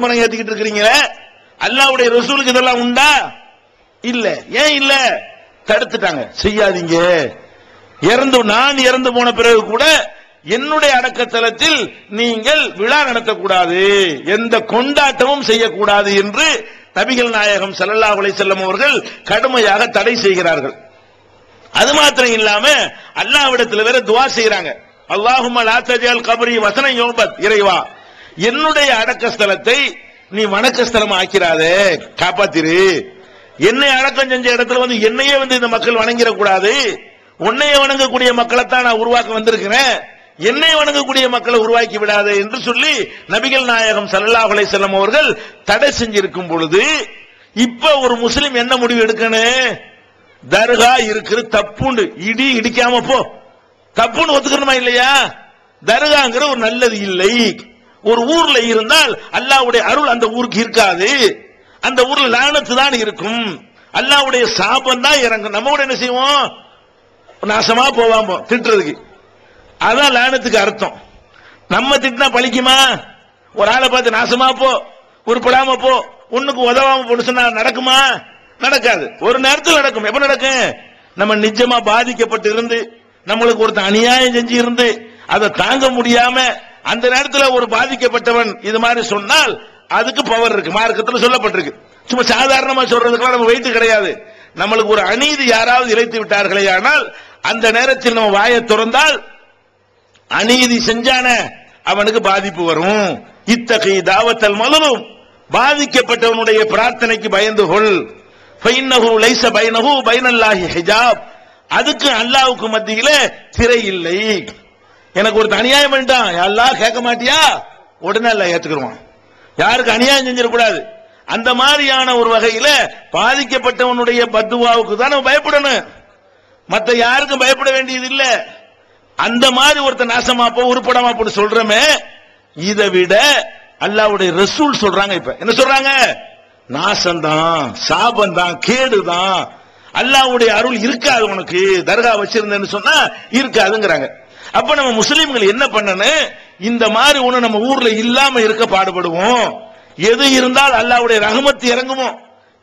மரம் ஏத்திக்கிட்டு இருக்கிறீங்களே? அல்லாவுடைய ரசூலுக்கு இதெல்லாம் உண்டா? இல்ல. ஏன் இல்ல? தடுத்துட்டாங்க. செய்யாதீங்க. இறந்து நான் இறந்து போன பிறகு கூட என்னுடைய அடக்கத்தலத்தில் நீங்கள் விழா நடத்தக்கூடாது. எந்த கொண்டாட்டமும் செய்யக்கூடாது என்று நபிகள் நாயகம் சல்லல்லா அலைஹி செல்லம் அவர்கள் கடுமையாக தடை செய்கிறார்கள். அது மாத்திரம் இல்லாம அல்லாவிடத்தில் வேற துவா செய்யறாங்க அல்லாஹும்ம லா கபரி வசன யோபத் இறைவா. என்னுடைய அடக்க ஸ்தலத்தை நீ வணக்க ஸ்தலம் ஆக்கிறாதே காப்பாத்திரு. என்னை அடக்கம் செஞ்ச இடத்துல வந்து என்னையே வந்து இந்த மக்கள் வணங்கிட கூடாது உன்னைய வணங்கக்கூடிய மக்களைத்தான் நான் உருவாக்க வந்திருக்கிறேன். என்னை வணங்கக்கூடிய மக்களை உருவாக்கி விடாதே என்று சொல்லி நபிகள் நாயகம் ஸல்லல்லாஹு அலைஹி வஸல்லம் அவர்கள் தடை செஞ்சிருக்கும் பொழுது இப்ப ஒரு முஸ்லிம் என்ன முடிவு எடுக்கணும் தர்கா இருக்கிற தப்புண்டு. இடி இடிக்காம போ. தப்புன்னு ஒத்துக்கணுமா இல்லையா? தர்காங்கிற ஒரு நல்லது இல்லை. ஒரு ஊர்ல இருந்தால் அல்லாவுடைய அருள் அந்த ஊருக்கு இருக்காது. அந்த ஊர்ல லானத்து தான் இருக்கும். அல்லாவுடைய சாபம் தான் இறங்கும். நம்ம கூட என்ன செய்வோம்? நாசமா போவாம திட்டுறதுக்கு. அதான் லானத்துக்கு அர்த்தம். நம்ம திட்டினா பழிக்குமா? ஒரு ஆளை பார்த்து நாசமா போ உருப்படாம போ ஒண்ணுக்கு உதவாம போன்னு சொன்னா நடக்குமா? நடக்காது. ஒரு நேரத்தில் நடக்கும். எப்ப நடக்கும்? நம்ம நிஜமா பாதிக்கப்பட்டு இருந்து நம்மளுக்கு ஒருத்தன் அநியாயம் செஞ்சு இருந்து அதை தாங்க முடியாம அந்த நேரத்தில் ஒரு பாதிக்கப்பட்டவன் இது மாதிரி சொன்னால் அதுக்கு பவர் இருக்கு மார்க்கத்தில் சொல்லப்பட்டிருக்கு. சும்மா சாதாரணமா சொல்றதுக்கெல்லாம் நம்ம வைத்து கிடையாது. நம்மளுக்கு ஒரு அநீதி யாராவது இழைத்து விட்டார்களே ஆனால் அந்த நேரத்தில் நம்ம வாயை திறந்தால் அநீதி செஞ்சான அவனுக்கு பாதிப்பு வரும். இத்தகைய தாவத்தல் மலரும். பாதிக்கப்பட்டவனுடைய பிரார்த்தனைக்கு பயந்து கொள். ஃபைன்னஹு லைச பைனஹு பைனல்லாஹி ஹிஜாப். அதுக்கு அல்லாவுக்கு மத்தியில திரை இல்லை. எனக்கு ஒரு அநியாயம் பண்ணிட்டான் எல்லாம் கேட்க மாட்டியா? உடனே எல்லாம் ஏத்துக்கிடுவான் யாருக்கு அநியாயம் செஞ்சிடக்கூடாது. அந்த மாதிரியான ஒரு வகையில பாதிக்கப்பட்டவனுடைய பத்துவாவுக்கு தான் நம்ம பயப்படணும். மற்ற யாருக்கும் பயப்பட வேண்டியது இல்ல. அந்த மாதிரி ஒருத்தர் நாசமா போ உருப்படாம சொல்றமே இதை விட அல்லாவுடைய ரசூல் சொல்றாங்க இப்ப. என்ன சொல்றாங்க? நாசம்தான் சாபம்தான் கேடுதான். அல்லாவுடைய அருள் இருக்காது உனக்கு. தர்கா வச்சிருந்தேன்னு சொன்னா இருக்காதுங்கிறாங்க. அப்ப நம்ம முஸ்லீம்கள் என்ன பண்ணணும் இந்த மாதிரி ஒண்ணு நம்ம ஊர்ல இல்லாம இருக்க பாடுபடுவோம். எது இருந்தால் அல்லாவுடைய ரகமத்து இறங்குமோ?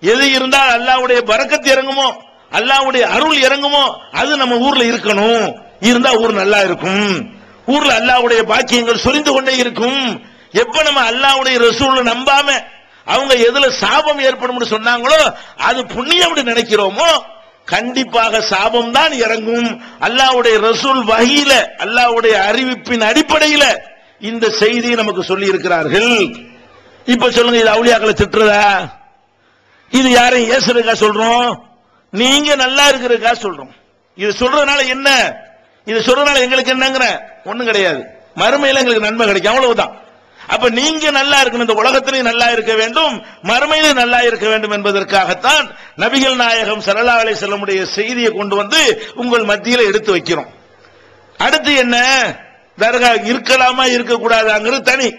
எது இருந்தால் அல்லாவுடைய பறக்கத்து இறங்குமோ? அல்லாவுடைய அருள் இறங்குமோ? அது நம்ம ஊர்ல இருக்கணும். இருந்தா ஊர் நல்லா இருக்கும். ஊர்ல அல்லாவுடைய பாக்கியங்கள் சொரிந்து கொண்டே இருக்கும். எப்ப நம்ம அல்லாவுடைய ரசூல் நம்பாம அவங்க எதுல சாபம் ஏற்படும் சொன்னாங்களோ அது புண்ணியம் நினைக்கிறோமோ கண்டிப்பாக சாபம் தான் இறங்கும். அல்லாவுடைய ரசூல் வகையில அல்லாவுடைய அறிவிப்பின் அடிப்படையில இந்த செய்தியை நமக்கு சொல்லி இருக்கிறார்கள் இப்ப சொல்லுங்க இது அவுளியாக்களை திட்டுறதா? இது யாரையும் ஏசுறதுக்கா சொல்றோம்? நீங்க நல்லா இருக்கிறதுக்கா சொல்றோம். இது சொல்றதுனால என்ன? இது சொல்றதுனால எங்களுக்கு என்னங்கிற? ஒண்ணும் கிடையாது. மறுமையில எங்களுக்கு நன்மை கிடைக்கும். அவ்வளவுதான். அப்ப நீங்க நல்லா இருக்கணும் இந்த உலகத்திலையும் நல்லா இருக்க வேண்டும் மறுமையிலும் நல்லா இருக்க வேண்டும் என்பதற்காகத்தான் நபிகள் நாயகம் சரலா அலை செல்லமுடைய செய்தியை கொண்டு வந்து உங்கள் மத்தியில் எடுத்து வைக்கிறோம். அடுத்து என்ன? தர்கா இருக்கலாமா இருக்கக்கூடாதாங்கிறது தனி.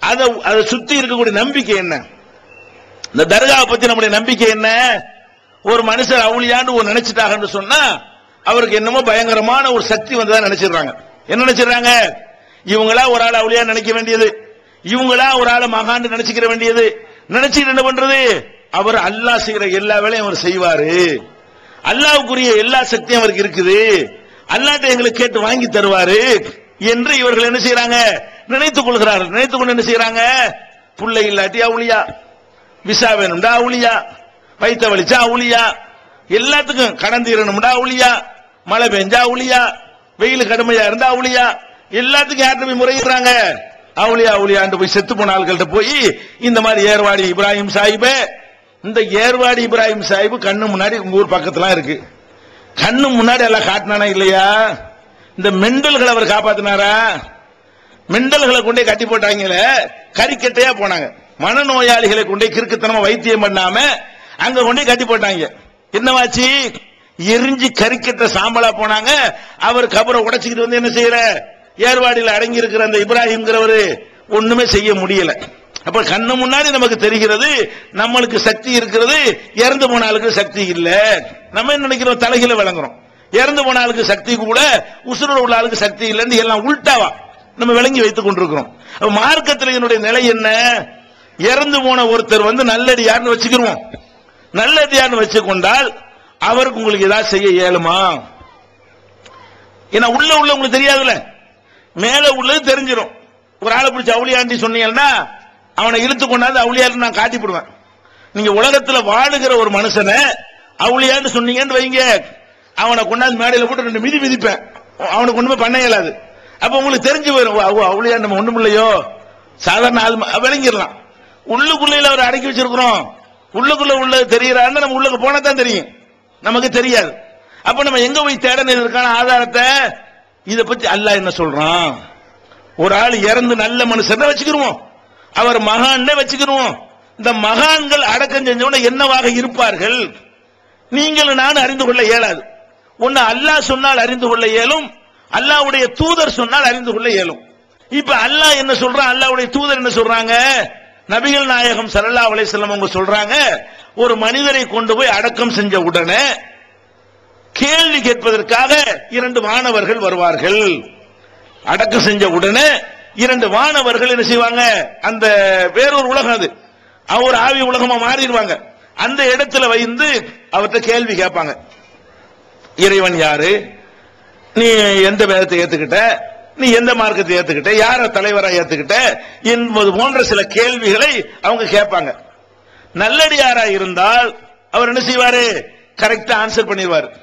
அதை அதை சுத்தி இருக்கக்கூடிய நம்பிக்கை என்ன? இந்த தர்காவை பத்தி நம்முடைய நம்பிக்கை என்ன? ஒரு மனுஷர் அவுளியான்னு ஒரு நினைச்சிட்டாங்கன்னு சொன்னா அவருக்கு என்னமோ பயங்கரமான ஒரு சக்தி வந்ததா நினைச்சிடுறாங்க. என்ன நினைச்சிடுறாங்க? இவங்களா ஒரு ஆள் அவளியா நினைக்க வேண்டியது? இவங்களா ஒரு ஆளை மகான்னு நினைச்சுக்கிற வேண்டியது? நினைச்சுட்டு என்ன பண்றது? அவர் அல்லாஹ் செய்கிற எல்லா வேலையும் அவர் செய்வாரு. அல்லாவுக்குரிய எல்லா சக்தியும் அவருக்கு இருக்குது. அல்லாட்ட எங்களுக்கு கேட்டு வாங்கி தருவாரு. என்று இவர்கள் என்ன செய்யறாங்க நினைத்துக் கொள்கிறார்கள். நினைத்துக் கொண்டு என்ன செய்யறாங்க புள்ளை இல்லாட்டி அவுளியா. விசா வேணும்டா அவுளியா. வைத்த வலிச்சா அவுளியா. எல்லாத்துக்கும் கடன் தீரணும்டா அவுளியா. மழை பெஞ்சா அவுளியா. வெயில் கடுமையா இருந்தா அவுளியா. எல்லாத்துக்கும் யார்கிட்ட போய் முறையிடுறாங்க? அவுளியா அவுளியாண்டு போய் செத்து போன ஆள்கள்ட்ட போய் இந்த மாதிரி ஏர்வாடி இப்ராஹிம் சாஹிபே இந்த ஏர்வாடி இப்ராஹிம் சாஹிபு கண்ணு முன்னாடி உங்க ஊர் பக்கத்துலாம் இருக்கு. கண்ணு முன்னாடி எல்லாம் காட்டினானா இல்லையா? இந்த மெண்டல்களை அவர் காப்பாத்தினாரா? மெண்டல்களை கொண்டே கட்டி போட்டாங்களே கறிக்கட்டையா போனாங்க. மனநோயாளிகளை கொண்டே கிறுக்குத்தனமா வைத்தியம் பண்ணாம அங்க கொண்டே கட்டி போட்டாங்க. என்னவாச்சு? எரிஞ்சு கறிக்கட்ட சாம்பலா போனாங்க. அவர் கபரை உடைச்சுக்கிட்டு வந்து என்ன செய்யற? ஏர்வாடியில் அடங்கி இருக்கிற அந்த இப்ராஹிம்ங்கிறவர் ஒண்ணுமே செய்ய முடியல. அப்ப கண்ணு முன்னாடி நமக்கு தெரிகிறது நம்மளுக்கு சக்தி இருக்கிறது இறந்து போனாலுக்கு சக்தி இல்ல. நம்ம என்ன நினைக்கிறோம்? தலைகில விளங்குறோம். இறந்து போனாலுக்கு சக்தி கூட உசுரோட உள்ள ஆளுக்கு சக்தி இல்லைன்னு எல்லாம் உள்டாவா நம்ம விளங்கி வைத்துக் கொண்டிருக்கிறோம். மார்க்கத்தில் என்னுடைய நிலை என்ன? இறந்து போன ஒருத்தர் வந்து நல்லடியார்னு வச்சுக்கிறோம் நல்லடியார்னு வச்சுக்கொண்டால் அவருக்கு உங்களுக்கு ஏதாவது செய்ய இயலுமா? ஏன்னா உள்ள உள்ள உங்களுக்கு தெரியாதுல்ல. மேல உள்ளது தெரிஞ்சிடும் ஒரு ஆளை பிடிச்ச அவுளியாண்டி சொன்னீங்கன்னா அவனை இழுத்து கொண்டாந்து அவுளியான்னு நான் காட்டிப்படுவேன் நீங்க உலகத்துல வாழுகிற ஒரு மனுஷனை அவுளியான்னு சொன்னீங்கன்னு வைங்க. அவனை கொண்டாந்து மேடையில போட்டு ரெண்டு மிதி மிதிப்பேன். அவனுக்கு ஒண்ணுமே பண்ண இயலாது. அப்ப உங்களுக்கு தெரிஞ்சு போயிடும் ஓ, அவுளியா நம்ம ஒண்ணும் இல்லையோ? சாதாரண ஆள் விளங்கிடலாம். உள்ளுக்குள்ள அவர் அடக்கி வச்சிருக்கிறோம். உள்ளுக்குள்ள உள்ளது தெரியறான்னு நம்ம உள்ளுக்கு போனா தான் தெரியும். நமக்கு தெரியாது. அப்ப நம்ம எங்க போய் தேடணும் இதற்கான ஆதாரத்தை இத பத்தி அல்லாஹ் என்ன சொல்றான்? ஒரு ஆள் இறந்து நல்ல மனுஷன் வச்சுக்கிருவோம். அவர் மகான் வச்சுக்கிருவோம். இந்த மகான்கள் அடக்கம் செஞ்சவன என்னவாக இருப்பார்கள்? நீங்கள் நான் அறிந்து கொள்ள இயலாது. ஒன்னு அல்லாஹ் சொன்னால் அறிந்து கொள்ள இயலும். அல்லாஹ்வுடைய தூதர் சொன்னால் அறிந்து கொள்ள இயலும். இப்ப அல்லாஹ் என்ன சொல்றான்? அல்லாவுடைய தூதர் என்ன சொல்றாங்க? நபிகள் நாயகம் சல்லா அலைஹி வஸல்லம் அவங்க சொல்றாங்க ஒரு மனிதரை கொண்டு போய் அடக்கம் செஞ்ச உடனே கேள்வி கேட்பதற்காக இரண்டு மாணவர்கள் வருவார்கள். அடக்கம் செஞ்ச உடனே இரண்டு மாணவர்கள் என்ன செய்வாங்க? அந்த வேறொரு உலகம் அது. அவர் ஆவி உலகமா மாறிடுவாங்க. அந்த இடத்துல வைந்து அவர்கிட்ட கேள்வி கேட்பாங்க. இறைவன் யாரு? நீ எந்த வேதத்தை ஏத்துக்கிட்ட? நீ எந்த மார்க்கத்தை ஏத்துக்கிட்ட? யார தலைவரா ஏத்துக்கிட்ட? என்பது போன்ற சில கேள்விகளை அவங்க கேட்பாங்க. நல்லடியாரா இருந்தால் அவர் என்ன செய்வாரு? கரெக்டா ஆன்சர் பண்ணிடுவாரு.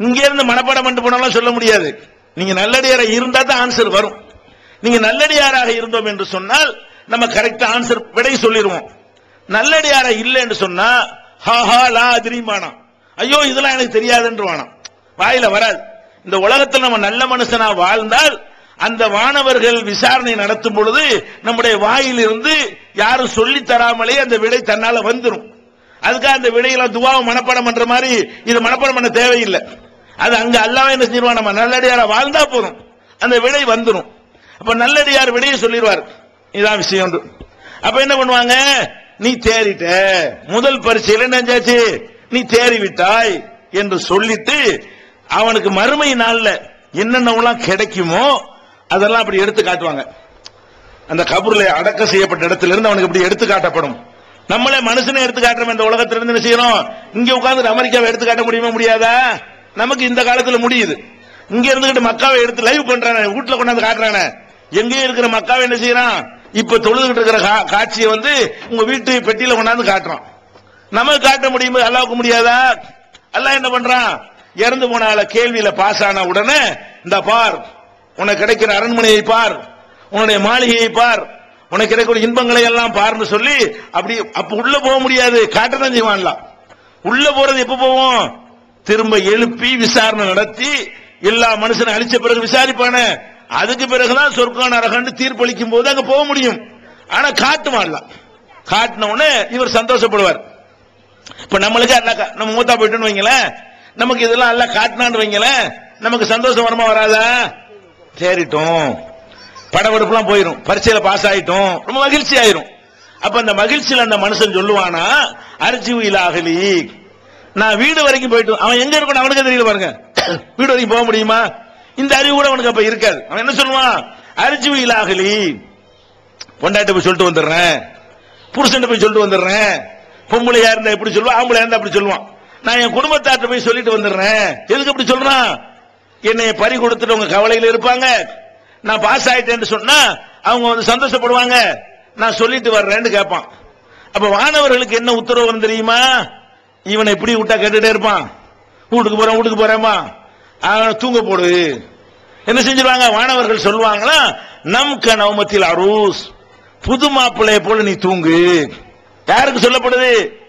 இங்க இருந்து மனப்பாடம் பண்ணிட்டு போனாலும் சொல்ல முடியாது. நீங்க நல்லடியாரா இருந்தா தான் ஆன்சர் வரும். நீங்க நல்லடியாராக இருந்தோம் என்று சொன்னால் நம்ம கரெக்டா ஆன்சர் விடை சொல்லிடுவோம் நல்லடியாரா இல்லை என்று சொன்னா ஹா ஹா லா அதிரிமானா ஐயோ இதெல்லாம் எனக்கு தெரியாதுன்று வானம் வாயில வராது. இந்த உலகத்தில் நம்ம நல்ல மனுஷனா வாழ்ந்தால் அந்த வானவர்கள் விசாரணை நடத்தும் பொழுது நம்முடைய வாயிலிருந்து யாரும் சொல்லி தராமலே அந்த விடை தன்னால வந்துடும் அதுக்காக அந்த விடையில துவாவை மனப்பாடம் பண்ற மாதிரி இது மனப்பாடம் பண்ண தேவையில்லை. அது அங்க அல்லாம என்ன செஞ்சிருவான் நம்ம நல்லடியாரா வாழ்ந்தா போதும். அந்த விடை வந்துடும் அப்ப நல்லடியார் விடையை சொல்லிடுவார். இதான் விஷயம் அப்ப என்ன பண்ணுவாங்க? நீ தேறிட்ட. முதல் பரிசையில் நெஞ்சாச்சு நீ தேறி விட்டாய் என்று சொல்லிட்டு அவனுக்கு மறுமை நாள்ல என்னென்னலாம் கிடைக்குமோ அதெல்லாம் அப்படி எடுத்து காட்டுவாங்க. அந்த கபூர்ல அடக்கம் செய்யப்பட்ட இடத்துல இருந்து அவனுக்கு இப்படி எடுத்து காட்டப்படும். நம்மளே மனுஷனை எடுத்து காட்டுறோம். இந்த உலகத்திலிருந்து என்ன செய்யறோம்? இங்க உட்கார்ந்து அமெரிக்காவை எடுத்து காட்ட முடியுமா முடியாதா? நமக்கு இந்த காலத்துல முடியுது. இங்க இருந்துகிட்டு மக்காவை எடுத்து லைவ் பண்றானே வீட்டுல கொண்டாந்து காட்டுறானே. எங்கேயும் இருக்கிற மக்காவை என்ன செய்யறான்? இப்ப தொழுதுகிட்டு இருக்கிற கா- காட்சியை வந்து உங்க வீட்டு பெட்டியில கொண்டாந்து காட்டுறான். நமக்கு காட்ட முடியுமா? அல்லாவுக்கு முடியாதா? அல்லாஹ் என்ன பண்றான்? இறந்து போனால கேள்வியில பாஸ் ஆன உடனே இந்த பார் உனக்கு கிடைக்கிற அரண்மனையை பார் உன்னுடைய மாளிகையை பார் உனக்கு கிடைக்கிற இன்பங்களை எல்லாம் பார்னு சொல்லி அப்படி அப்ப உள்ள போக முடியாது. காட்டதான் செய்வான்லாம். உள்ள போறது எப்ப போவோம்? திரும்ப எழுப்பி விசாரணை நடத்தி எல்லா மனுஷனை அழிச்ச பிறகு விசாரிப்பானே? அதுக்கு பிறகுதான் சொர்க்கம் நரகன்னு தீர்ப்பளிக்கும் போது அங்க போக முடியும். ஆனா காட்டுவான்லாம் காட்டின உடனே இவர் சந்தோஷப்படுவார். இப்ப நம்மளுக்கு அல்ல நம்ம மூத்தா போயிட்டோன்னு வைங்களேன். நமக்கு இதெல்லாம் எல்லாம் காட்டினான்னு வைங்களேன். நமக்கு சந்தோஷம் வருமா வராதா? சேரிட்டோம் படபடுப்புலாம் போயிடும் பரீட்சையில பாஸ் ஆயிட்டோம். ரொம்ப மகிழ்ச்சி ஆயிரும். அப்ப அந்த மகிழ்ச்சியில அந்த மனுஷன் சொல்லுவானா அர்ஜிவு இலாகலி நான் வீடு வரைக்கும் போயிட்டு அவன் எங்க இருக்கணும் அவனுக்கு தெரியல பாருங்க. வீடு வரைக்கும் போக முடியுமா? இந்த அறிவு கூட அவனுக்கு அப்ப இருக்காது. அவன் என்ன சொல்லுவான்? அரிஜி இலாகலி பொண்டாட்டி போய் சொல்லிட்டு வந்துடுறேன். புருஷன் போய் சொல்லிட்டு வந்துடுறேன். பொம்பளையா இருந்தா எப்படி சொல்லுவான்? ஆம்பளையா இருந்தா அப்படி சொல்லுவான். நான் என் குடும்பத்தாட்ட போய் சொல்லிட்டு வந்துடுறேன். எதுக்கு அப்படி சொல்றான்? என்னை பறி கொடுத்துட்டு உங்க கவலையில இருப்பாங்க. நான் பாஸ் ஆயிட்டேன்னு சொன்னா அவங்க வந்து சந்தோஷப்படுவாங்க. நான் சொல்லிட்டு வர்றேன்னு கேட்பான் அப்ப வானவர்களுக்கு என்ன உத்தரவு தெரியுமா? இவனை இப்படி விட்டா கேட்டுட்டே இருப்பான். வீட்டுக்கு போறேன் வீட்டுக்கு போறேமா அவனை தூங்க போடு. என்ன செஞ்சிருவாங்க? வானவர்கள் சொல்லுவாங்களா? நம் கனவமத்தில் அரூஸ். புது மாப்பிள்ளைய போல நீ தூங்கு. யாருக்கு சொல்லப்படுது?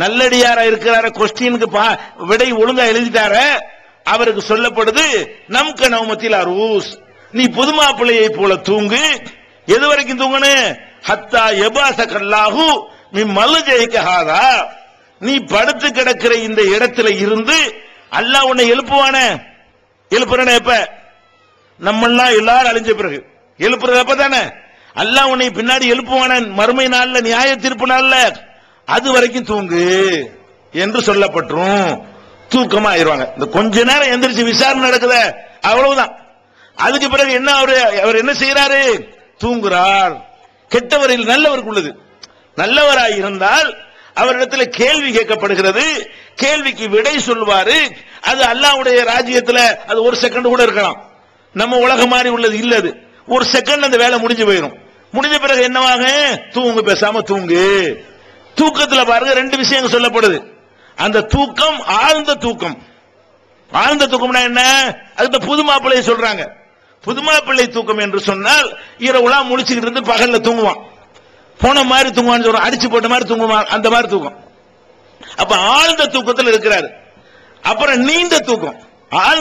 நல்லடியாரா இருக்கிறார கொஸ்டினுக்கு பா- விடை ஒழுங்கா எழுதிட்டார அவருக்கு சொல்லப்படுது நம் கனவமத்தில் அரூஸ். நீ புது மாப்பிள்ளையை போல தூங்கு. எது வரைக்கும் தூங்கணும்? ஹத்தா எபாசகல்லாஹு நீ மல்லு ஜெயிக்காதா நீ படுத்து கிடக்கிற இந்த இடத்துல இருந்து அல்லாஹ் உன்னை எழுப்புவானே. எழுப்புறன எப்ப? நம்மெல்லாம் எல்லாரும் அழிஞ்ச பிறகு. எழுப்புறது அப்பதானே? அல்லாஹ் உன்னை பின்னாடி எழுப்புவான. மறுமை நாள்ல நியாய தீர்ப்பு நாள்ல. அது வரைக்கும் தூங்கு என்று சொல்லப்பட்டுரும் தூக்கமா ஆயிடுவாங்க இந்த கொஞ்ச நேரம் எந்திரிச்சு விசாரணை நடக்குத. அவ்வளவுதான். அதுக்கு பிறகு என்ன அவரு அவர் என்ன செய்யறாரு தூங்குறார். கெட்டவரில் நல்லவருக்கு உள்ளது. நல்லவராய் இருந்தால் அவரிடத்தில் கேள்வி கேட்கப்படுகிறது. கேள்விக்கு விடை சொல்வாரு அது அல்லாஹ்வுடைய ராஜ்யத்தில் அது ஒரு செகண்ட் கூட இருக்கலாம். நம்ம உலகம் மாதிரி உள்ளது இல்ல அது. ஒரு செகண்ட் அந்த வேலை முடிஞ்சு போயிடும் முடிஞ்ச பிறகு என்னவாக? தூங்கு பேசாம தூங்கு. தூக்கத்துல பாருங்க ரெண்டு விஷயங்கள் சொல்லப்படுது. அந்த தூக்கம் ஆழ்ந்த தூக்கம். ஆழ்ந்த தூக்கம்னா என்ன? அதுக்கு புது மாப்பிள்ளையை சொல்றாங்க. புதுமாப்பிள்ளை தூக்கம் என்று சொன்னால் இரவுலாம் முழிச்சுக்கிட்டு இருந்து பகல்ல தூங்குவான். போன மாதிரி தூங்குவான்னு சொல்றான் அடிச்சு போட்ட மாதிரி தூங்குவான் அந்த மாதிரி தூக்கம். அப்ப ஆழ்ந்த தூக்கத்தில் இருக்கிறாரு. அப்புறம் நீண்ட தூக்கம். ஆழ்ந்த